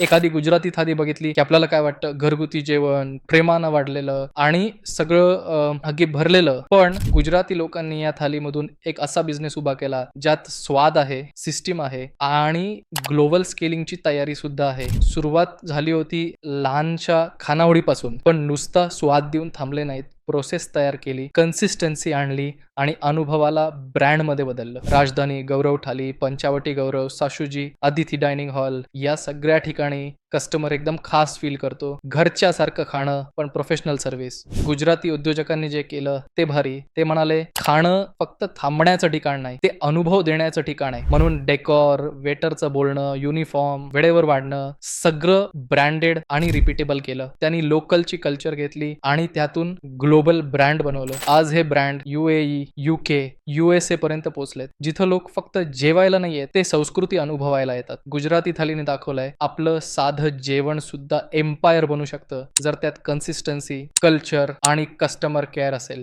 एखादी गुजराती थाली बघितली की आपल्याला काय वाटतं? घरगुती जेवण प्रेमानं वाढलेलं आणि सगळं अगदी भरलेलं. पण गुजराती लोकांनी या थालीमधून एक असा बिझनेस उभा केला ज्यात स्वाद आहे सिस्टीम आहे आणि ग्लोबल स्केलिंगची तयारी सुद्धा आहे. सुरुवात झाली होती लहानशा खानावळीपासून पण नुसता स्वाद देऊन थांबले नाहीत. प्रोसेस तयार केली कन्सिस्टन्सी आणली आणि अनुभवाला ब्रँडमध्ये बदललं. राजधानी गौरव ठाली पंचावटी गौरव साशुजी अदिती डायनिंग हॉल या सगळ्या ठिकाणी कस्टमर एकदम खास फील करतो. घरच्या सारखं खाणं पण प्रोफेशनल सर्व्हिस गुजराती उद्योजकांनी जे केलं ते भारी. ते म्हणाले खाणं फक्त थांबण्याचं ठिकाण नाही ते अनुभव देण्याचं ठिकाण आहे. म्हणून डेकॉर वेटरचं बोलणं युनिफॉर्म वेळेवर वाढणं सगळं ब्रँडेड आणि रिपीटेबल केलं. त्यांनी लोकलची कल्चर घेतली आणि त्यातून ग्लोबल ब्रँड बनवलं. आज हे ब्रँड युएई युके युएसए पर्यंत पोहोचलेत. जिथं लोक फक्त जेवायला नाही येत ते संस्कृती अनुभवायला येतात. गुजराती थालीने दाखवलंय आपलं साधं जेवण सुद्धा एम्पायर बनू शकतं. जर त्यात कन्सिस्टन्सी कल्चर आणि कस्टमर केअर असेल.